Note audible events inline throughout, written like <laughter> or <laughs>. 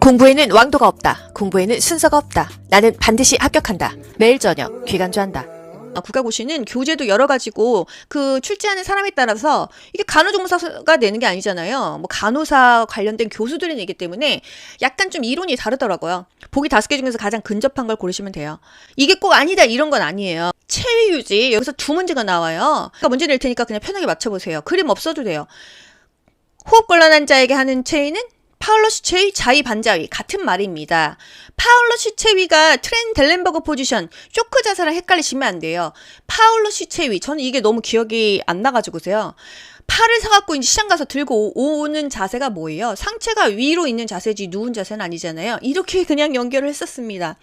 공부에는 왕도가 없다. 공부에는 순서가 없다. 나는 반드시 합격한다. 매일 저녁 귀간주한다. 아, 국가고시는 교재도 여러 가지고 그 출제하는 사람에 따라서 이게 간호조무사가 내는 게 아니잖아요. 뭐 간호사 관련된 교수들이 내기 때문에 약간 좀 이론이 다르더라고요. 보기 다섯 개 중에서 가장 근접한 걸 고르시면 돼요. 이게 꼭 아니다 이런 건 아니에요. 체위 유지 여기서 두 문제가 나와요. 그러니까 문제 낼 테니까 그냥 편하게 맞춰보세요. 그림 없어도 돼요. 호흡 곤란한 자에게 하는 체위는 파울러시 체위, 자위 반자위 같은 말입니다. 파울러시 체위가 트렌 델렌버그 포지션, 쇼크 자세랑 헷갈리시면 안 돼요. 파울러시 체위, 저는 이게 너무 기억이 안 나가지고서요. 팔을 사갖고 이제 시장 가서 들고 오- 오는 자세가 뭐예요? 상체가 위로 있는 자세지 누운 자세는 아니잖아요. 이렇게 <laughs> 그냥 연결을 했었습니다.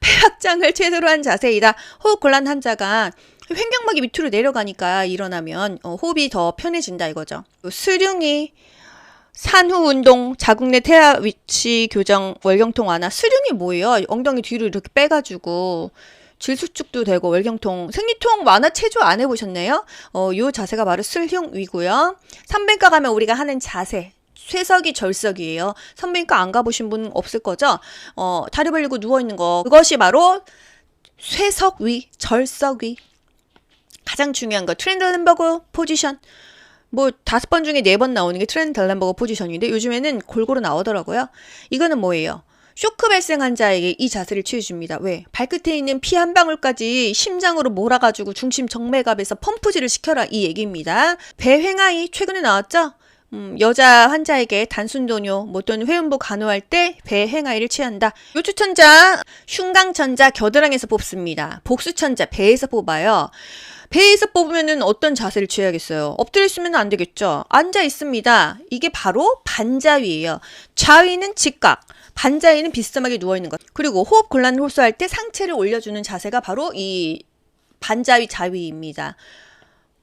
폐 확장을 최대로 한 자세이다. 호흡 곤란 환자가 횡격막이 밑으로 내려가니까 일어나면 어, 호흡이 더 편해진다 이거죠. 수룡이 산후 운동, 자국 내 태아 위치 교정, 월경통 완화. 수룡이 뭐예요? 엉덩이 뒤로 이렇게 빼가지고 질수축도 되고 월경통, 생리통 완화 체조 안 해보셨나요? 어, 요 자세가 바로 슬흉위고요. 산부인과 가면 우리가 하는 자세. 쇠석이 절석이에요. 산부인과 안 가보신 분 없을 거죠? 어, 다리 벌리고 누워있는 거. 그것이 바로 쇠석위, 절석위. 가장 중요한 거. 트렌들렌버그 포지션. 뭐 다섯 번 중에 네 번 나오는 게 트렌드 델렌버거 포지션인데 요즘에는 골고루 나오더라고요. 이거는 뭐예요? 쇼크 발생 환자에게 이 자세를 취해줍니다. 왜? 발끝에 있는 피 한 방울까지 심장으로 몰아가지고 중심 정맥압에서 펌프질을 시켜라 이 얘기입니다. 배횡아이 최근에 나왔죠? 음, 여자 환자에게 단순 도뇨 뭐 또는 회음부 간호할 때 배행아이를 취한다. 요추천자, 흉강천자 겨드랑이에서 뽑습니다. 복수천자 배에서 뽑아요. 배에서 뽑으면은 어떤 자세를 취해야겠어요? 엎드려 있으면 안 되겠죠? 앉아 있습니다. 이게 바로 반자위예요. 좌위는 직각, 반자위는 비스듬하게 누워 있는 것. 그리고 호흡 곤란 호소할 때 상체를 올려주는 자세가 바로 이 반자위 자위입니다.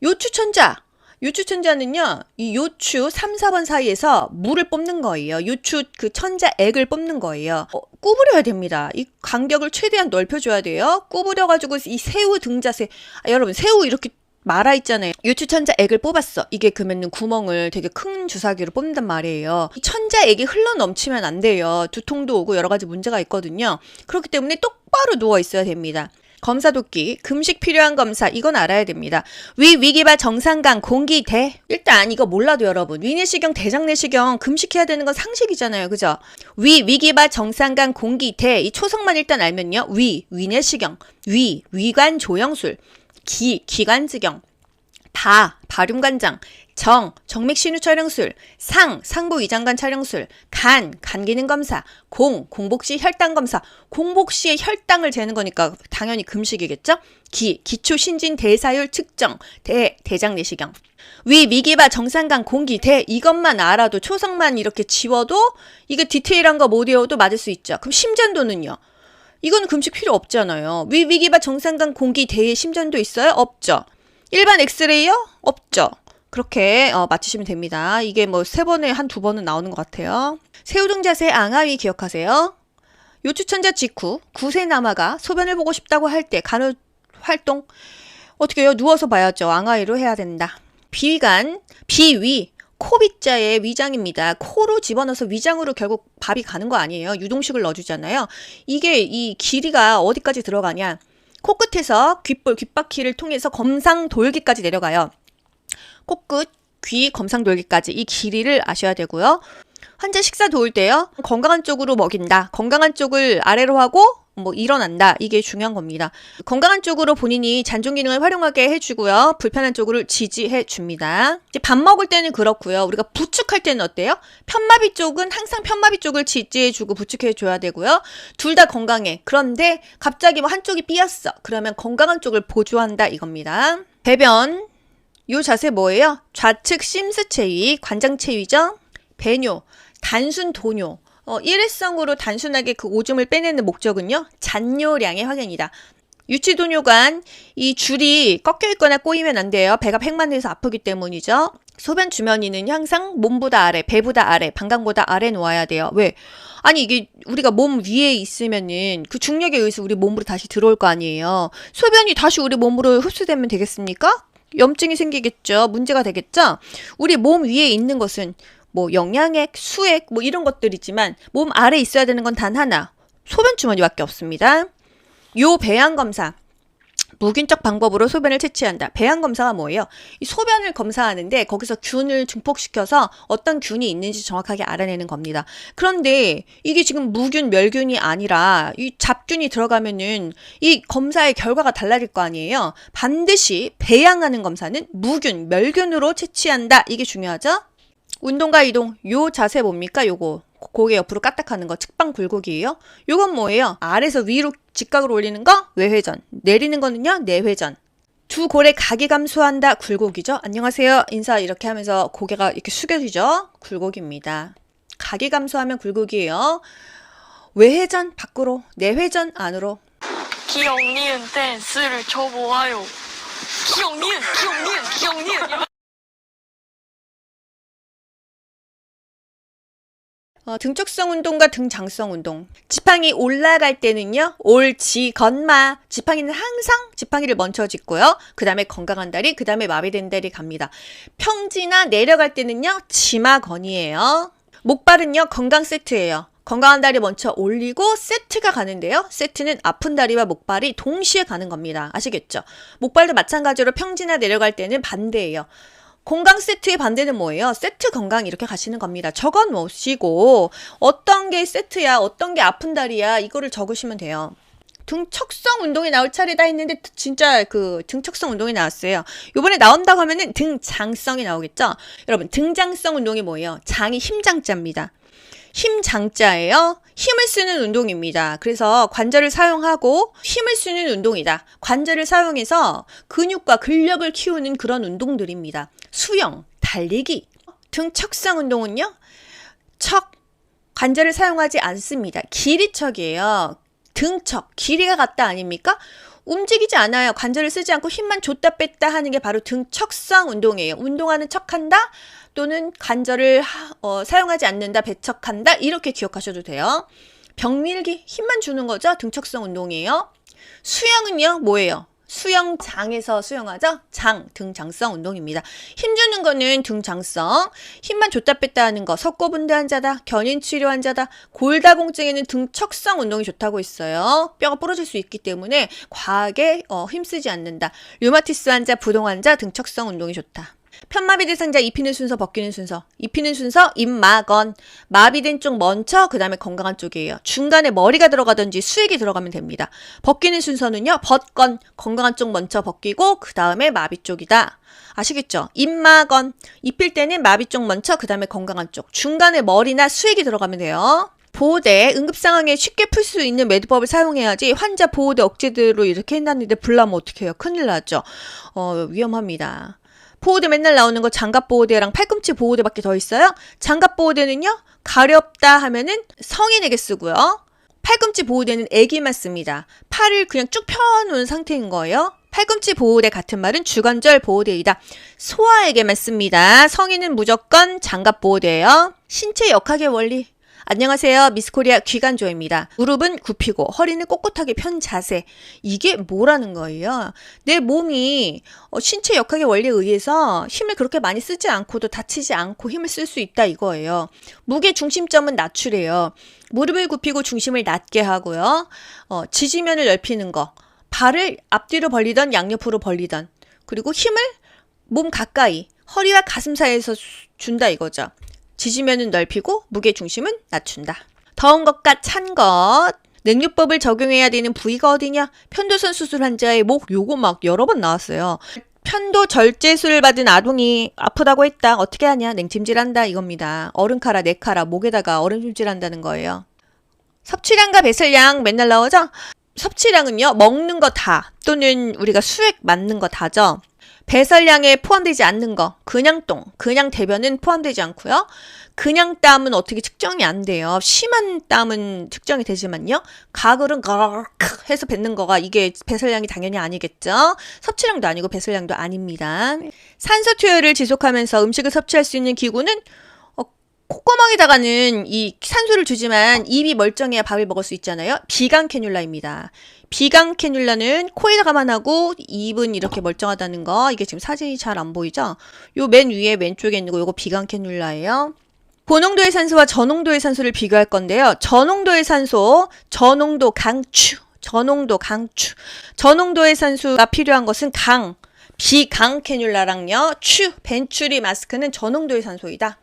요 추천자. 요추천자는요, 이 요추 3, 4번 사이에서 물을 뽑는 거예요. 요추 그 천자액을 뽑는 거예요. 어, 구부려야 됩니다. 이 간격을 최대한 넓혀줘야 돼요. 구부려가지고 이 새우 등자세. 아, 여러분, 새우 이렇게 말아 있잖아요. 요추 천자 액을 뽑았어. 이게 그러면은 구멍을 되게 큰 주사기로 뽑는단 말이에요. 이 천자 액이 흘러 넘치면 안 돼요. 두통도 오고 여러 가지 문제가 있거든요. 그렇기 때문에 똑바로 누워 있어야 됩니다. 검사 돕기, 금식 필요한 검사, 이건 알아야 됩니다. 위, 위기바, 정상강, 공기, 대. 일단 이거 몰라도 여러분, 위내시경, 대장내시경, 금식해야 되는 건 상식이잖아요. 그죠? 위, 위기바, 정상강, 공기, 대. 이 초성만 일단 알면요. 위, 위내시경, 위, 위관 조영술, 기, 기관지경, 바, 발흉관장, 정, 정맥신우 촬영술, 상, 상부 위장관 촬영술, 간, 간기능 검사, 공, 공복시 혈당 검사, 공복시에 혈당을 재는 거니까 당연히 금식이겠죠? 기, 기초 신진 대사율 측정, 대, 대장 내시경. 위, 미기바, 정상강, 공기, 대, 이것만 알아도 초성만 이렇게 지워도 이게 디테일한 거 못 외워도 맞을 수 있죠. 그럼 심전도는요? 이거는 금식 필요 없잖아요. 위, 위기바, 정상강, 공기, 대에 심전도 있어요? 없죠. 일반 엑스레이요? 없죠. 그렇게 어, 맞추시면 됩니다. 이게 뭐 세 번에 한 두 번은 나오는 것 같아요. 새우등 자세 앙하위 기억하세요. 요추천자 직후 구세 남아가 소변을 보고 싶다고 할 때 간호 활동 어떻게 해요? 누워서 봐야죠. 앙하위로 해야 된다. 비간, 비위, 코빗자의 위장입니다. 코로 집어넣어서 위장으로 결국 밥이 가는 거 아니에요. 유동식을 넣어주잖아요. 이게 이 길이가 어디까지 들어가냐? 코끝에서 귓볼, 귓바퀴를 통해서 검상 돌기까지 내려가요. 코끝, 귀, 검상 돌기까지 이 길이를 아셔야 되고요. 환자 식사 도울 때요. 건강한 쪽으로 먹인다. 건강한 쪽을 아래로 하고 뭐 일어난다. 이게 중요한 겁니다. 건강한 쪽으로 본인이 잔존 기능을 활용하게 해주고요. 불편한 쪽으로 지지해 줍니다. 이제 밥 먹을 때는 그렇고요. 우리가 부축할 때는 어때요? 편마비 쪽은 항상 편마비 쪽을 지지해 주고 부축해 줘야 되고요. 둘 다 건강해. 그런데 갑자기 뭐 한쪽이 삐었어. 그러면 건강한 쪽을 보조한다 이겁니다. 배변 요 자세 뭐예요? 좌측 심스 체위, 관장 체위죠? 배뇨, 단순 도뇨. 어, 일회성으로 단순하게 그 오줌을 빼내는 목적은요. 잔뇨량의 확인이다. 유치도뇨관 이 줄이 꺾여 있거나 꼬이면 안 돼요. 배가 팽만해서 아프기 때문이죠. 소변 주머니는 항상 몸보다 아래, 배보다 아래, 방광보다 아래 놓아야 돼요. 왜? 아니 이게 우리가 몸 위에 있으면은 그 중력에 의해서 우리 몸으로 다시 들어올 거 아니에요. 소변이 다시 우리 몸으로 흡수되면 되겠습니까? 염증이 생기겠죠. 문제가 되겠죠. 우리 몸 위에 있는 것은 뭐 영양액, 수액 뭐 이런 것들이지만 몸 아래 있어야 되는 건 단 하나. 소변 주머니밖에 없습니다. 요 배양 검사. 무균적 방법으로 소변을 채취한다. 배양 검사가 뭐예요? 이 소변을 검사하는데 거기서 균을 증폭시켜서 어떤 균이 있는지 정확하게 알아내는 겁니다. 그런데 이게 지금 무균, 멸균이 아니라 이 잡균이 들어가면은 이 검사의 결과가 달라질 거 아니에요? 반드시 배양하는 검사는 무균, 멸균으로 채취한다. 이게 중요하죠? 운동과 이동, 요 자세 뭡니까? 요거. 고개 옆으로 까딱하는 거 측방 굴곡이에요. 요건 뭐예요? 아래서 위로 직각으로 올리는 거 외회전. 내리는 거는요 내회전. 두 골의 각이 감소한다 굴곡이죠. 안녕하세요. 인사 이렇게 하면서 고개가 이렇게 숙여지죠. 굴곡입니다. 각이 감소하면 굴곡이에요. 외회전 밖으로, 내회전 안으로. 기억 니은 댄스를 쳐보아요. 기억 니은, 기억 니은, 기억 니은. 어, 등쪽성 운동과 등장성 운동. 지팡이 올라갈 때는요, 옳지, 건마. 지팡이는 항상 지팡이를 먼저 짚고요. 그 다음에 건강한 다리, 그 다음에 마비된 다리 갑니다. 평지나 내려갈 때는요, 치마 건이에요. 목발은요, 건강 세트예요. 건강한 다리 먼저 올리고 세트가 가는데요. 세트는 아픈 다리와 목발이 동시에 가는 겁니다. 아시겠죠? 목발도 마찬가지로 평지나 내려갈 때는 반대예요. 건강 세트의 반대는 뭐예요? 세트 건강 이렇게 가시는 겁니다. 적어 놓으시고 어떤 게 세트야, 어떤 게 아픈 다리야 이거를 적으시면 돼요. 등척성 운동이 나올 차례다 했는데 진짜 그 등척성 운동이 나왔어요. 요번에 나온다고 하면은 등장성이 나오겠죠? 여러분 등장성 운동이 뭐예요? 장이 힘장자입니다. 힘 장자예요. 힘을 쓰는 운동입니다. 그래서 관절을 사용하고 힘을 쓰는 운동이다. 관절을 사용해서 근육과 근력을 키우는 그런 운동들입니다. 수영, 달리기, 등척성 운동은요. 척, 관절을 사용하지 않습니다. 길이척이에요. 등척, 길이가 같다 아닙니까? 움직이지 않아요. 관절을 쓰지 않고 힘만 줬다 뺐다 하는 게 바로 등척성 운동이에요. 운동하는 척한다 또는 관절을 하- 어, 사용하지 않는다, 배척한다 이렇게 기억하셔도 돼요. 병밀기 힘만 주는 거죠. 등척성 운동이에요. 수영은요 뭐예요? 수영장에서 수영하죠? 장, 등장성 운동입니다. 힘 주는 거는 등장성, 힘만 줬다 뺐다 하는 거, 석고분대 환자다, 견인 치료 환자다, 골다공증에는 등척성 운동이 좋다고 있어요. 뼈가 부러질 수 있기 때문에 과하게 어, 힘쓰지 않는다. 류마티스 환자, 부동 환자, 등척성 운동이 좋다. 편마비 대상자 입히는 순서 벗기는 순서. 입히는 순서 입마건 마비된 쪽 먼저 그 다음에 건강한 쪽이에요. 중간에 머리가 들어가든지 수액이 들어가면 됩니다. 벗기는 순서는요 벗건. 건강한 쪽 먼저 벗기고 그 다음에 마비 쪽이다. 아시겠죠? 입마건 입힐 때는 마비 쪽 먼저 그 다음에 건강한 쪽. 중간에 머리나 수액이 들어가면 돼요. 보호대. 응급 상황에 쉽게 풀 수 있는 매듭법을 사용해야지 환자 보호대 억제대로 이렇게 해놨는데 불나면 어떡해요? 큰일 나죠. 어 위험합니다 보호대 맨날 나오는 거 장갑 보호대랑 팔꿈치 보호대밖에 더 있어요. 장갑 보호대는요. 가렵다 하면은 성인에게 쓰고요. 팔꿈치 보호대는 애기만 씁니다. 팔을 그냥 쭉 펴놓은 상태인 거예요. 팔꿈치 보호대 같은 말은 주관절 보호대이다. 소아에게만 씁니다. 성인은 무조건 장갑 보호대예요. 신체 역학의 원리. 안녕하세요. 미스코리아 귀간조입니다. 무릎은 굽히고 허리는 꼿꼿하게 편 자세. 이게 뭐라는 거예요? 내 몸이 어, 신체 역학의 원리에 의해서 힘을 그렇게 많이 쓰지 않고도 다치지 않고 힘을 쓸 수 있다 이거예요. 무게 중심점은 낮추래요. 무릎을 굽히고 중심을 낮게 하고요. 어, 지지면을 넓히는 거. 발을 앞뒤로 벌리던 양옆으로 벌리던. 그리고 힘을 몸 가까이 허리와 가슴 사이에서 수- 준다 이거죠. 지지면은 넓히고 무게 중심은 낮춘다. 더운 것과 찬 것. 냉류법을 적용해야 되는 부위가 어디냐? 편도선 수술 환자의 목 요거 막 여러 번 나왔어요. 편도 절제술을 받은 아동이 아프다고 했다. 어떻게 하냐? 냉찜질한다 이겁니다. 얼음카라, 네카라 목에다가 얼음찜질한다는 거예요. 섭취량과 배설량 맨날 나오죠? 섭취량은요 먹는 거 다 또는 우리가 수액 맞는 거 다죠. 배설량에 포함되지 않는 거, 그냥 똥, 그냥 대변은 포함되지 않고요. 그냥 땀은 어떻게 측정이 안 돼요. 심한 땀은 측정이 되지만요. 가글은 가르르 해서 뱉는 거가 이게 배설량이 당연히 아니겠죠. 섭취량도 아니고 배설량도 아닙니다. 산소 투여를 지속하면서 음식을 섭취할 수 있는 기구는 어, 콧구멍에다가는 이 산소를 주지만 입이 멀쩡해야 밥을 먹을 수 있잖아요. 비강 캐뉼라입니다. 비강 캐뉼라는 코에다가만 하고 입은 이렇게 멀쩡하다는 거 이게 지금 사진이 잘 안 보이죠? 요 맨 위에 왼쪽에 있는 거 요거 비강 캐뉼라예요. 고농도의 산소와 저농도의 산소를 비교할 건데요. 저농도의 산소, 저농도 강추, 저농도 강추. 저농도의 산소가 필요한 것은 강, 비강 캐뉼라랑요. 추, 벤츄리 마스크는 저농도의 산소이다.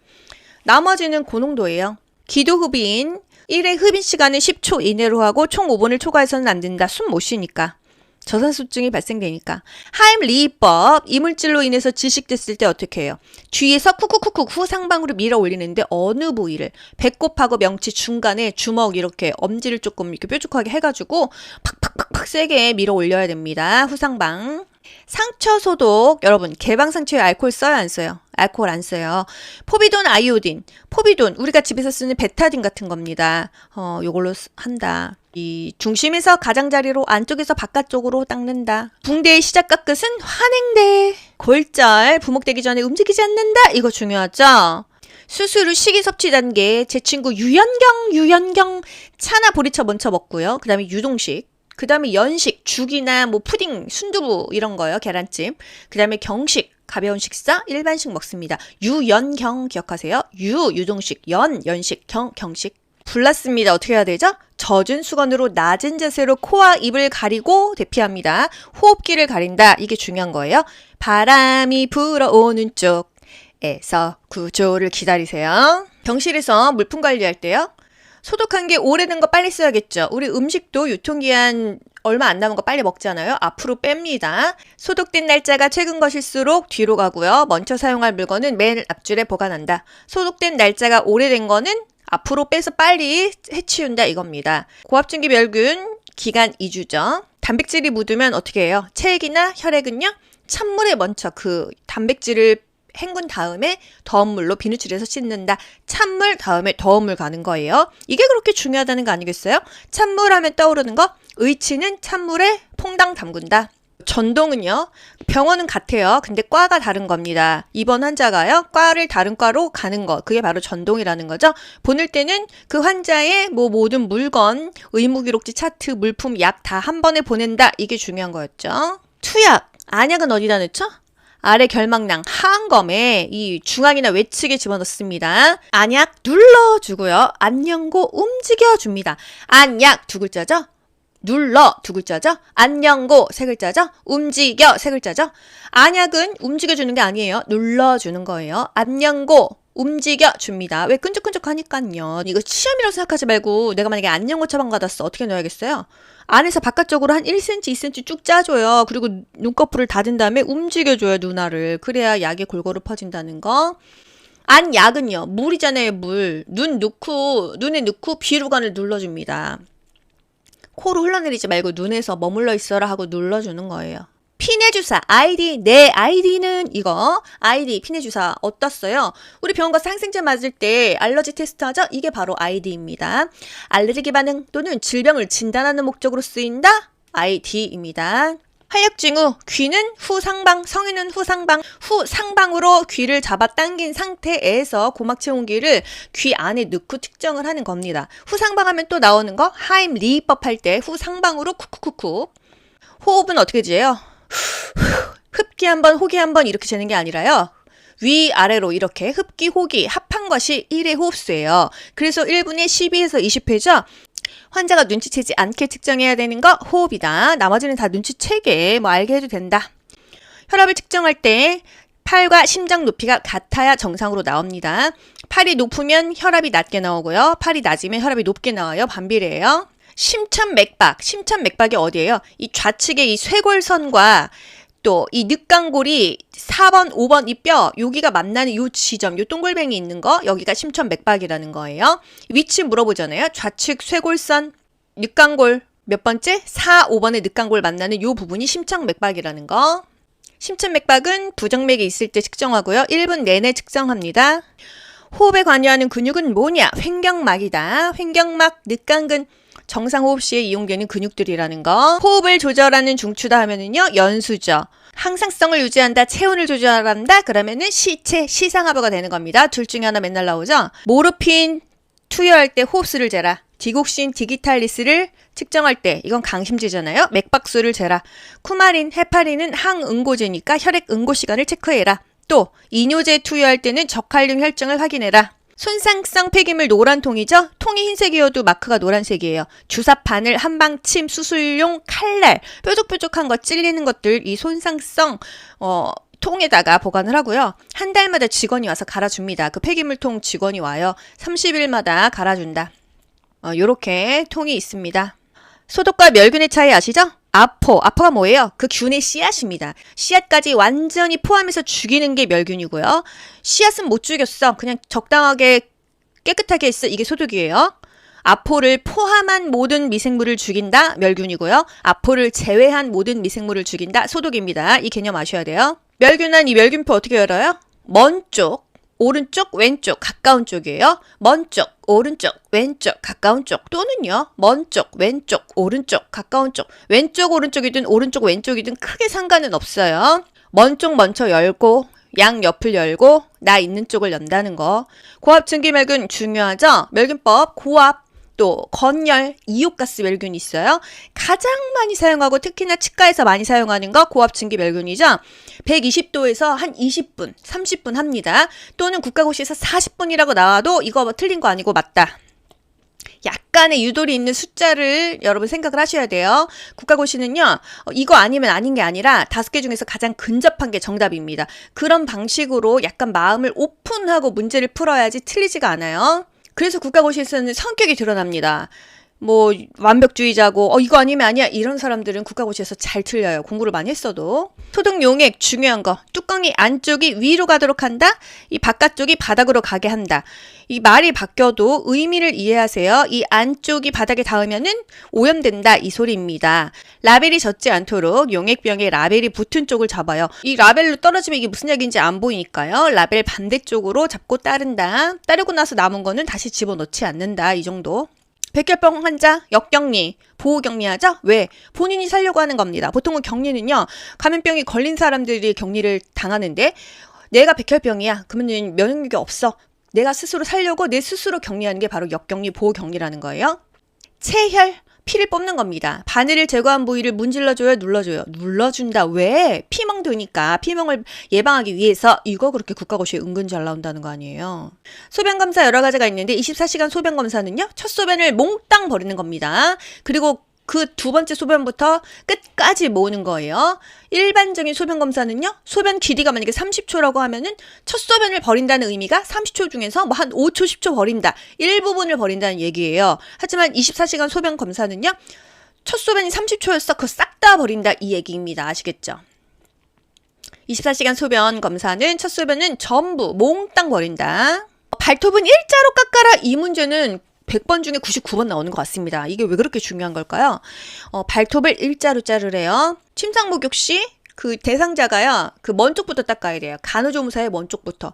나머지는 고농도예요. 기도 흡인 1회 흡인 시간은 10초 이내로 하고 총 5분을 초과해서는 안 된다. 숨 못 쉬니까. 저산소증이 발생되니까. 하임리법 이물질로 인해서 질식됐을 때 어떻게 해요? 뒤에서 쿡쿡쿡쿡 후 상방으로 밀어 올리는데 어느 부위를 배꼽하고 명치 중간에 주먹 이렇게 엄지를 조금 이렇게 뾰족하게 해가지고 팍팍팍팍 세게 밀어 올려야 됩니다. 후상방. 상처 소독 여러분 개방 상처에 알코올 써요 안 써요? 알코올 안 써요. 포비돈 아이오딘 포비돈 우리가 집에서 쓰는 베타딘 같은 겁니다. 어 요걸로 쓰- 한다. 이 중심에서 가장자리로 안쪽에서 바깥쪽으로 닦는다. 붕대의 시작과 끝은 환행대. 골절 부목되기 전에 움직이지 않는다. 이거 중요하죠. 수술 후 식이 섭취 단계 제 친구 유연경 유연경 차나 보리차 먼저 먹고요. 그다음에 유동식 그 다음에 연식, 죽이나 뭐 푸딩, 순두부 이런 거요. 계란찜. 그 다음에 경식, 가벼운 식사, 일반식 먹습니다. 유연경 기억하세요. 유, 유동식, 연, 연식, 경, 경식. 불났습니다. 어떻게 해야 되죠? 젖은 수건으로 낮은 자세로 코와 입을 가리고 대피합니다. 호흡기를 가린다. 이게 중요한 거예요. 바람이 불어오는 쪽에서 구조를 기다리세요. 병실에서 물품 관리할 때요. 소독한 게 오래된 거 빨리 써야겠죠. 우리 음식도 유통기한 얼마 안 남은 거 빨리 먹잖아요. 앞으로 뺍니다. 소독된 날짜가 최근 것일수록 뒤로 가고요. 먼저 사용할 물건은 맨 앞줄에 보관한다. 소독된 날짜가 오래된 거는 앞으로 빼서 빨리 해치운다 이겁니다. 고압증기 멸균 기간 2주죠. 단백질이 묻으면 어떻게 해요? 체액이나 혈액은요? 찬물에 먼저 그 단백질을 헹군 다음에 더운 물로 비누칠해서 씻는다. 찬물 다음에 더운 물 가는 거예요. 이게 그렇게 중요하다는 거 아니겠어요? 찬물 하면 떠오르는 거 의치는 찬물에 퐁당 담근다. 전동은요. 병원은 같아요. 근데 과가 다른 겁니다. 이번 환자가요. 과를 다른 과로 가는 거. 그게 바로 전동이라는 거죠. 보낼 때는 그 환자의 뭐 모든 물건, 의무기록지 차트, 물품, 약 다 한 번에 보낸다. 이게 중요한 거였죠. 투약. 안약은 어디다 넣죠? 아래 결막낭 하안검에 이 중앙이나 외측에 집어넣습니다. 안약 눌러주고요. 안녕고 움직여줍니다. 안약 두 글자죠? 눌러 두 글자죠? 안녕고 세 글자죠? 움직여 세 글자죠? 안약은 움직여주는 게 아니에요. 눌러주는 거예요. 안녕고 움직여 줍니다. 왜 끈적끈적하니까요. 이거 시험이라고 생각하지 말고 내가 만약에 안녕고 처방 받았어. 어떻게 넣어야겠어요? 안에서 바깥쪽으로 한 1cm, 2cm 쭉 짜줘요. 그리고 눈꺼풀을 닫은 다음에 움직여줘요, 누나를. 그래야 약이 골고루 퍼진다는 거. 안약은요, 물이잖아요, 물. 눈 넣고, 눈에 넣고 비루관을 눌러줍니다. 코로 흘러내리지 말고 눈에서 머물러 있어라 하고 눌러주는 거예요. 피내주사 아이디 내 아이디는 이거 아이디 피내주사 어떻어요? 우리 병원 가서 항생제 맞을 때 알러지 테스트 하죠? 이게 바로 아이디입니다. 알레르기 반응 또는 질병을 진단하는 목적으로 쓰인다? 아이디입니다. 활력증 후 귀는 후상방, 성인은 후상방, 후상방으로 귀를 잡아 당긴 상태에서 고막 체 온기를 귀 안에 넣고 측정을 하는 겁니다. 후상방 하면 또 나오는 거 하임 리법 할 때 후상방으로 쿡쿡쿡쿡. 호흡은 어떻게 지어요? <sighs> 흡기 한 번, 호기 한 번 이렇게 재는 게 아니라요. 위아래로 이렇게 흡기, 호기 합한 것이 1의 호흡수예요. 그래서 1분에 12에서 20회죠. 환자가 눈치채지 않게 측정해야 되는 거 호흡이다. 나머지는 다 눈치채게 뭐 알게 해도 된다. 혈압을 측정할 때 팔과 심장 높이가 같아야 정상으로 나옵니다. 팔이 높으면 혈압이 낮게 나오고요. 팔이 낮으면 혈압이 높게 나와요. 반비례예요. 심천맥박. 심천맥박이 어디예요? 이 좌측의 이 쇄골선과 또 이 늑강골이 4번, 5번 이 뼈, 여기가 만나는 요 지점, 요 동글뱅이 있는 거, 여기가 심천맥박이라는 거예요. 위치 물어보잖아요. 좌측 쇄골선, 늑강골 몇 번째? 4, 5번의 늑강골 만나는 요 부분이 심천맥박이라는 거. 심천맥박은 부정맥이 있을 때 측정하고요. 1분 내내 측정합니다. 호흡에 관여하는 근육은 뭐냐? 횡격막이다. 횡격막, 늑강근, 정상 호흡 시에 이용되는 근육들이라는 거. 호흡을 조절하는 중추다 하면은요, 연수죠. 항상성을 유지한다, 체온을 조절한다, 그러면은 시체, 시상하부가 되는 겁니다. 둘 중에 하나 맨날 나오죠? 모르핀 투여할 때 호흡수를 재라. 디곡신, 디기탈리스를 측정할 때, 이건 강심제잖아요. 맥박수를 재라. 쿠마린, 헤파린은 항응고제니까 혈액 응고 시간을 체크해라. 또, 이뇨제 투여할 때는 적칼륨 혈증을 확인해라. 손상성 폐기물 노란 통이죠? 통이 흰색이어도 마크가 노란색이에요. 주사 바늘, 한방침, 수술용 칼날, 뾰족뾰족한 거 찔리는 것들 이 손상성 어 통에다가 보관을 하고요. 한 달마다 직원이 와서 갈아줍니다. 그 폐기물통 직원이 와요. 30일마다 갈아준다. 어, 요렇게 통이 있습니다. 소독과 멸균의 차이 아시죠? 아포, 아포가 뭐예요? 그 균의 씨앗입니다. 씨앗까지 완전히 포함해서 죽이는 게 멸균이고요. 씨앗은 못 죽였어. 그냥 적당하게 깨끗하게 했어. 이게 소독이에요. 아포를 포함한 모든 미생물을 죽인다. 멸균이고요. 아포를 제외한 모든 미생물을 죽인다. 소독입니다. 이 개념 아셔야 돼요. 멸균한 이 멸균표 어떻게 열어요? 먼 쪽, 오른쪽, 왼쪽, 가까운 쪽이에요. 먼 쪽, 오른쪽, 왼쪽, 가까운 쪽. 또는요, 먼 쪽, 왼쪽, 오른쪽, 가까운 쪽. 왼쪽, 오른쪽이든 오른쪽, 왼쪽이든 크게 상관은 없어요. 먼 쪽 먼저 열고, 양 옆을 열고, 나 있는 쪽을 연다는 거. 고압 증기 멸균 중요하죠? 멸균법, 고압, 또 건열, 이옥가스 멸균이 있어요. 가장 많이 사용하고 특히나 치과에서 많이 사용하는 거 고압 증기 멸균이죠. 120도에서 한 20분, 30분 합니다. 또는 국가고시에서 40분이라고 나와도 이거 뭐 틀린 거 아니고 맞다. 약간의 유도리 있는 숫자를 여러분 생각을 하셔야 돼요. 국가고시는요, 어, 이거 아니면 아닌 게 아니라 다섯 개 중에서 가장 근접한 게 정답입니다. 그런 방식으로 약간 마음을 오픈하고 문제를 풀어야지 틀리지가 않아요. 그래서 국가고시에서는 성격이 드러납니다. 뭐 완벽주의자고 어 이거 아니면 아니야. 이런 사람들은 국가고시에서 잘 틀려요. 공부를 많이 했어도. 소독 용액 중요한 거. 뚜껑이 안쪽이 위로 가도록 한다. 이 바깥쪽이 바닥으로 가게 한다. 이 말이 바뀌어도 의미를 이해하세요. 이 안쪽이 바닥에 닿으면은 오염된다. 이 소리입니다. 라벨이 젖지 않도록 용액병에 라벨이 붙은 쪽을 잡아요. 이 라벨로 떨어지면 이게 무슨 약인지 안 보이니까요. 라벨 반대쪽으로 잡고 따른다. 따르고 나서 남은 거는 다시 집어넣지 않는다. 이 정도 백혈병 환자 역격리 보호 격리하죠? 왜? 본인이 살려고 하는 겁니다. 보통은 격리는요 감염병이 걸린 사람들이 격리를 당하는데 내가 백혈병이야 그러면 면역력이 없어 내가 스스로 살려고 내 스스로 격리하는 게 바로 역격리 보호 격리라는 거예요. 체혈 피를 뽑는 겁니다. 바늘을 제거한 부위를 문질러줘요, 눌러줘요. 눌러준다. 왜? 피멍 드니까 피멍을 예방하기 위해서 이거 그렇게 국가고시에 은근 잘 나온다는 거 아니에요. 소변 검사 여러 가지가 있는데 24시간 소변 검사는요. 첫 소변을 몽땅 버리는 겁니다. 그리고 그 두 번째 소변부터 끝까지 모으는 거예요. 일반적인 소변 검사는요. 소변 길이가 만약에 30초라고 하면은 첫 소변을 버린다는 의미가 30초 중에서 뭐 한 5초, 10초 버린다. 일부분을 버린다는 얘기예요. 하지만 24시간 소변 검사는요. 첫 소변이 30초였어. 그거 싹 다 버린다. 이 얘기입니다. 아시겠죠? 24시간 소변 검사는 첫 소변은 전부 몽땅 버린다. 발톱은 일자로 깎아라. 이 문제는 100번 중에 99번 나오는 것 같습니다. 이게 왜 그렇게 중요한 걸까요? 어, 발톱을 일자로 자르래요. 침상 목욕 시 그 대상자가요. 그 먼 쪽부터 닦아야 돼요. 간호조무사의 먼 쪽부터.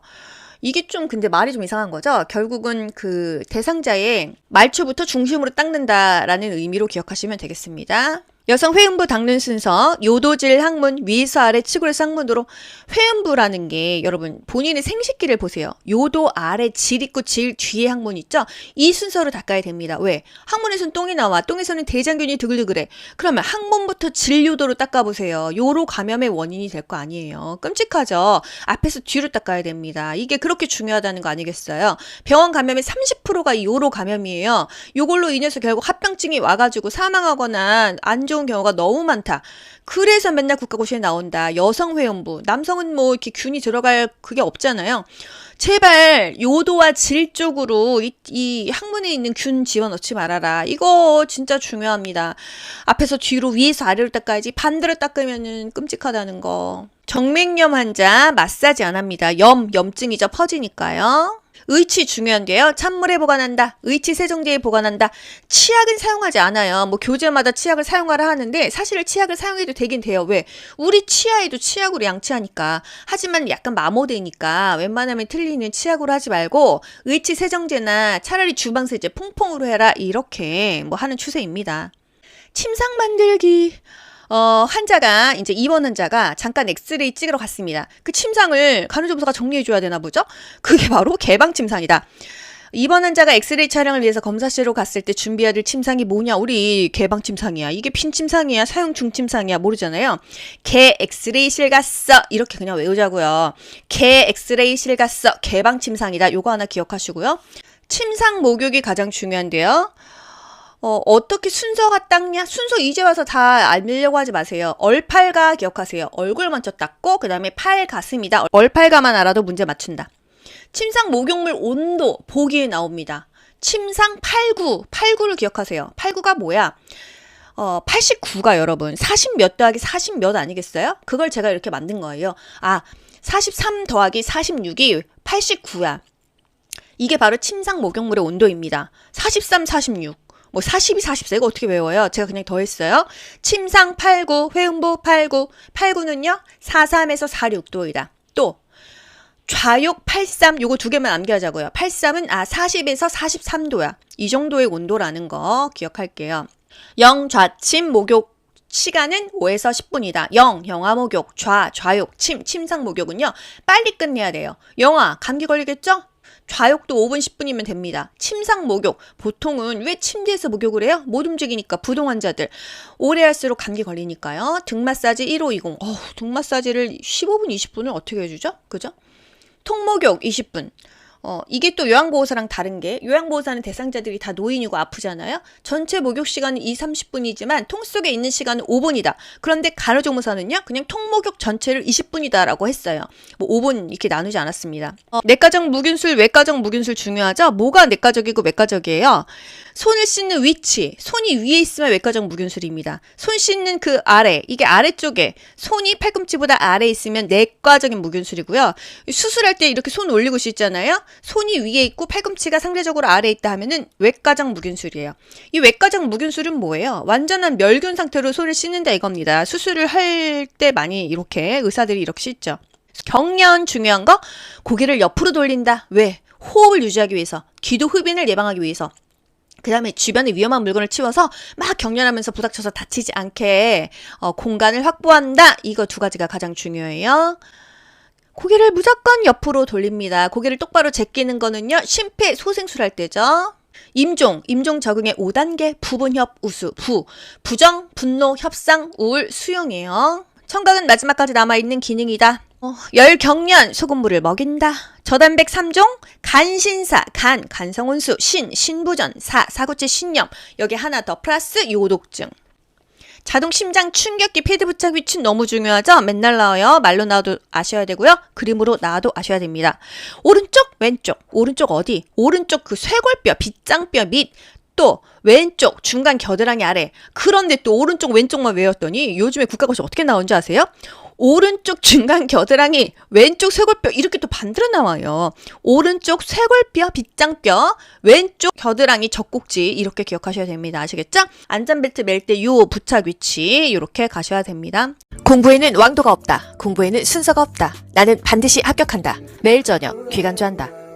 이게 좀 근데 말이 좀 이상한 거죠. 결국은 그 대상자의 말초부터 중심으로 닦는다라는 의미로 기억하시면 되겠습니다. 여성 회음부 닦는 순서 요도질 항문 위에서 아래 치골에서 항문으로 회음부라는 게 여러분 본인의 생식기를 보세요. 요도 아래 질 있고 질 뒤에 항문 있죠? 이 순서로 닦아야 됩니다. 왜? 항문에서는 똥이 나와. 똥에서는 대장균이 드글드글해. 그러면 항문부터 질 요도로 닦아보세요. 요로 감염의 원인이 될 거 아니에요. 끔찍하죠? 앞에서 뒤로 닦아야 됩니다. 이게 그렇게 중요하다는 거 아니겠어요? 병원 감염의 30%가 이 요로 감염이에요. 요걸로 인해서 결국 합병증이 와가지고 사망하거나 안 좋은 경우가 너무 많다. 그래서 맨날 국가고시에 나온다. 여성 회원부. 남성은 뭐 이렇게 균이 들어갈 그게 없잖아요. 제발 요도와 질 쪽으로 이, 이 항문에 있는 균 집어 넣지 말아라. 이거 진짜 중요합니다. 앞에서 뒤로 위에서 아래로 닦아야지 반대로 닦으면은 끔찍하다는 거. 정맥염 환자 마사지 안 합니다. 염, 염증이죠. 퍼지니까요. 의치 중요한데요. 찬물에 보관한다. 의치 세정제에 보관한다. 치약은 사용하지 않아요. 뭐 교재마다 치약을 사용하라 하는데 사실 치약을 사용해도 되긴 돼요. 왜? 우리 치아에도 치약으로 양치하니까. 하지만 약간 마모되니까 웬만하면 틀리는 치약으로 하지 말고 의치 세정제나 차라리 주방세제 퐁퐁으로 해라. 이렇게 뭐 하는 추세입니다. 침상 만들기. 어, 환자가, 이제 입원 환자가 잠깐 엑스레이 찍으러 갔습니다. 그 침상을 간호조무사가 정리해 줘야 되나 보죠? 그게 바로 개방 침상이다. 입원 환자가 엑스레이 촬영을 위해서 검사실로 갔을 때 준비해야 될 침상이 뭐냐? 우리 개방 침상이야. 이게 핀 침상이야. 사용 중 침상이야. 모르잖아요. 개 엑스레이실 갔어. 이렇게 그냥 외우자고요. 개 엑스레이실 갔어. 개방 침상이다. 요거 하나 기억하시고요. 침상 목욕이 가장 중요한데요. 어, 어떻게 순서가 닦냐? 순서 이제 와서 다 알려고 하지 마세요. 얼팔가 기억하세요. 얼굴 먼저 닦고, 그 다음에 팔, 가슴이다. 얼팔가만 알아도 문제 맞춘다. 침상 목욕물 온도 보기에 나옵니다. 침상 89, 89를 기억하세요. 89가 뭐야? 어, 89가 여러분, 40 몇 더하기 40 몇 아니겠어요? 그걸 제가 이렇게 만든 거예요. 아, 43 더하기 46이 89야. 이게 바로 침상 목욕물의 온도입니다. 43, 46. 뭐 42, 44 이거 어떻게 외워요? 제가 그냥 더했어요. 침상 89, 회음부 89, 89는요 43에서 46도이다. 또 좌욕 83 요거 두 개만 암기하자고요. 83은 아 40에서 43도야. 이 정도의 온도라는 거 기억할게요. 영 좌침 목욕 시간은 5에서 10분이다. 영, 영아 목욕, 좌, 좌욕, 침, 침상 목욕은요, 빨리 끝내야 돼요. 영아, 감기 걸리겠죠? 좌욕도 5분, 10분이면 됩니다. 침상 목욕. 보통은 왜 침대에서 목욕을 해요? 못 움직이니까, 부동 환자들. 오래 할수록 감기 걸리니까요. 등 마사지 1520. 어우, 등 마사지를 15분, 20분을 어떻게 해주죠? 그죠? 통목욕 20분. 어, 이게 또 요양보호사랑 다른 게 요양보호사는 대상자들이 다 노인이고 아프잖아요. 전체 목욕 시간은 2, 30분이지만 통 속에 있는 시간은 5분이다. 그런데 간호조무사는요. 그냥 통목욕 전체를 20분이다라고 했어요. 뭐 5분 이렇게 나누지 않았습니다. 어, 내과적 무균술, 외과적 무균술 중요하죠? 뭐가 내과적이고 외과적이에요? 손을 씻는 위치, 손이 위에 있으면 외과적 무균술입니다. 손 씻는 그 아래, 이게 아래쪽에 손이 팔꿈치보다 아래에 있으면 내과적인 무균술이고요. 수술할 때 이렇게 손 올리고 씻잖아요. 손이 위에 있고 팔꿈치가 상대적으로 아래에 있다 하면은 외과적 무균술이에요. 이 외과적 무균술은 뭐예요? 완전한 멸균 상태로 손을 씻는다 이겁니다. 수술을 할 때 많이 이렇게 의사들이 이렇게 씻죠. 경련 중요한 거 고개를 옆으로 돌린다. 왜? 호흡을 유지하기 위해서, 기도 흡인을 예방하기 위해서. 그 다음에 주변에 위험한 물건을 치워서 막 경련하면서 부닥쳐서 다치지 않게 어, 공간을 확보한다. 이거 두 가지가 가장 중요해요. 고개를 무조건 옆으로 돌립니다. 고개를 똑바로 제끼는 거는요, 심폐소생술 할 때죠. 임종, 임종 적응의 5단계, 부분협, 우수, 부, 부정, 분노, 협상, 우울, 수용이에요. 청각은 마지막까지 남아있는 기능이다. 어, 열경련, 소금물을 먹인다. 저단백 3종, 간신사, 간, 간성혼수, 신, 신부전, 사, 사구체 신염. 여기 하나 더 플러스 요독증. 자동 심장 충격기 패드 부착 위치 너무 중요하죠? 맨날 나와요. 말로 나와도 아셔야 되고요. 그림으로 나와도 아셔야 됩니다. 오른쪽, 왼쪽. 오른쪽 어디? 오른쪽 그 쇄골뼈, 빗장뼈 밑. 또 왼쪽 중간 겨드랑이 아래. 그런데 또 오른쪽 왼쪽만 외웠더니 요즘에 국가고시 어떻게 나오는지 아세요? 오른쪽 중간 겨드랑이, 왼쪽 쇄골뼈 이렇게 또 반대로 나와요. 오른쪽 쇄골뼈, 빗장뼈, 왼쪽 겨드랑이, 젖꼭지 이렇게 기억하셔야 됩니다. 아시겠죠? 안전벨트 멜 때 요 부착 위치 이렇게 가셔야 됩니다. 공부에는 왕도가 없다. 공부에는 순서가 없다. 나는 반드시 합격한다. 매일 저녁 귀간주한다.